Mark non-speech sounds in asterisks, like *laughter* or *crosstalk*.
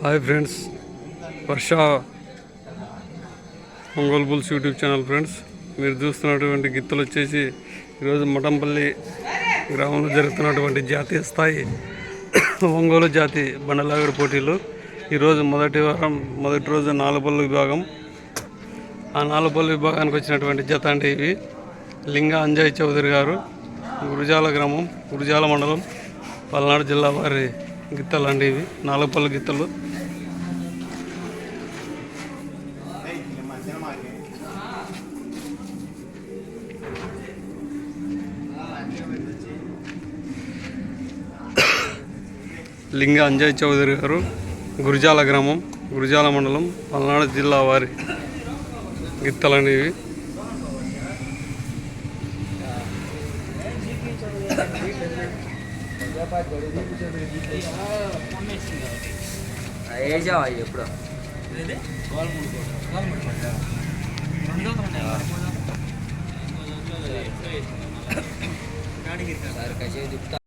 Hi friends Varsha Ongole bulls YouTube channel friends మీరు చూస్తున్నటువంటి గిత్తలు వచ్చేసి ఈరోజు మఠంపల్లి గ్రామంలో జరుగుతున్నటువంటి జాతీయ స్థాయి ఒంగోలు జాతి బండలాగడి పోటీలు. ఈరోజు మొదటి వారం మొదటి రోజు నాలుపల్లి విభాగం. ఆ నాలుపల్లి విభాగానికి వచ్చినటువంటి జత అంటే ఇవి. లింగ అంజయ్ చౌదరి గారు గురుజాల గ్రామం గురుజాల మండలం పల్నాడు జిల్లా వారి గిత్తలు అండి ఇవి. నాలుగుపల్లి గిత్తలు. లింగ అంజయ్ చౌదరి గారు గురిజాల గ్రామం గురిజాల మండలం పల్నాడు జిల్లా వారి గిత్తలనేవి ఇవి. *laughs* ఏజా ఎప్పుడు. సార్ కసేపు తిప్పుతా.